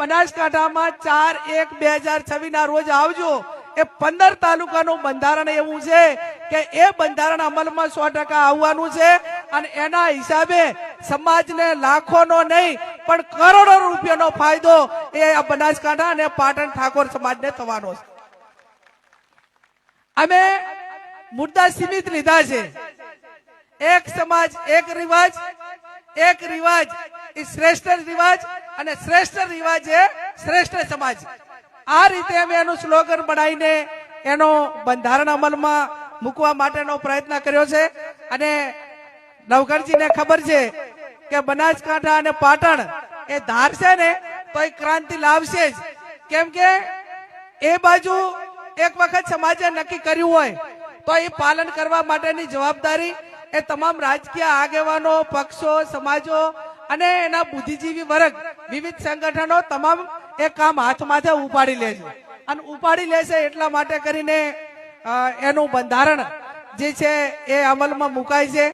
બનાસકાંઠામાં ચાર એક બે હજાર છવ્વીસ ના રોજ આવજો. એ પંદર તાલુકાનું બંધારણ એવું છે કે એ બંધારણ અમલમાં સો ટકા આવવાનું છે અને એના હિસાબે સમાજને લાખોનો નહીં, પણ કરોડો રૂપિયાનો ફાયદો એ બનાસકાંઠા અને પાટણ ઠાકોર સમાજને થવાનો છે. અમે મુદ્દા સીમિત લીધા છે. એક સમાજ, એક રિવાજ એક રિવાજ, એ શ્રેષ્ઠ રિવાજ અને શ્રેષ્ઠ રિવાજ એ શ્રેષ્ઠ સમાજ. આ રીતે અમે એનું સ્લોગન બનાવીને એનો બંધારણ અમલમાં મૂકવા માટેનો પ્રયત્ન કર્યો છે. અને નવકરજીને ખબર છે કે બનાસકાંઠા અને પાટણ એ ધારશે ને, તો એ ક્રાંતિ લાવશે જ. કેમ કે એ બાજુ એક વખત સમાજે નક્કી કર્યું હોય, તો એ પાલન કરવા માટેની જવાબદારી એ તમામ રાજકીય આગેવાનો, પક્ષો, સમાજો અને એના બુદ્ધિજીવી વર્ગ, વિવિધ સંગઠનો તમામ એ કામ હાથમાંથી ઉપાડી લે અને ઉપાડી લેશે એટલા માટે કરીને એનું બંધારણ જે છે એ અમલમાં મુકાય છે.